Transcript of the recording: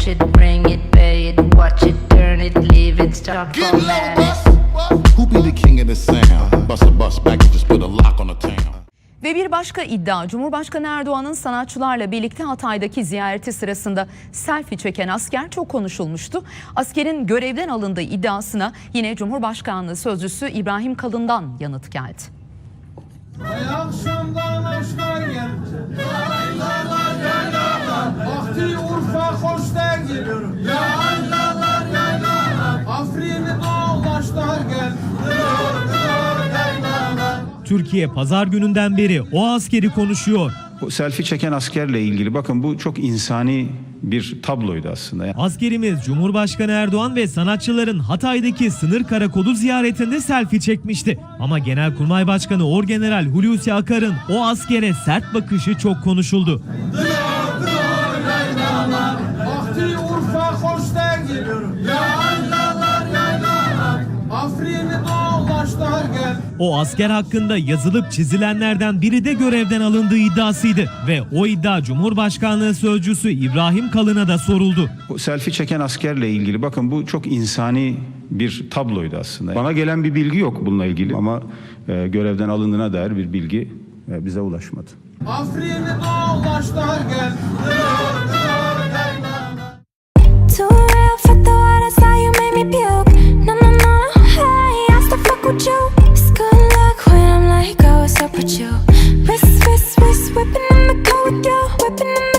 Catch it, bring it, pay it, watch it, turn it, leave it, stop Get low, format it. Who be the king of the sound? Bust a bus back and just put a lock on the town. Ve bir başka iddia Cumhurbaşkanı Erdoğan'ın sanatçılarla birlikte Hatay'daki ziyareti sırasında selfie çeken asker çok konuşulmuştu. Askerin görevden alındığı iddiasına yine Cumhurbaşkanlığı sözcüsü İbrahim Kalın'dan yanıt geldi. Akşamdan aşklar değil Yaylalar yaylalar Afrin'i dolaşlar gel Yaylalar Türkiye pazar gününden beri o askeri konuşuyor. Bu selfie çeken askerle ilgili bakın bu çok insani bir tabloydu aslında. Askerimiz Cumhurbaşkanı Erdoğan ve sanatçıların Hatay'daki sınır karakolu ziyaretinde selfie çekmişti. Ama Genelkurmay Başkanı Orgeneral Hulusi Akar'ın o askere sert bakışı çok konuşuldu. Vakti Urfa hoş değil Yaylalar yaylalar Afrin'i dolaşlar gel O asker hakkında yazılıp çizilenlerden biri de görevden alındığı iddiasıydı. Ve o iddia Cumhurbaşkanlığı Sözcüsü İbrahim Kalın'a da soruldu. Bu selfie çeken askerle ilgili bakın bu çok insani bir tabloydu aslında. Bana gelen bir bilgi yok bununla ilgili ama e, görevden alındığına dair bir bilgi e, bize ulaşmadı. Afrin'i dolaşlar gel with. It's good luck when I'm like, oh, I was up with you? Wrist, wrist, wrist, whipping in the car with you, whipping in the.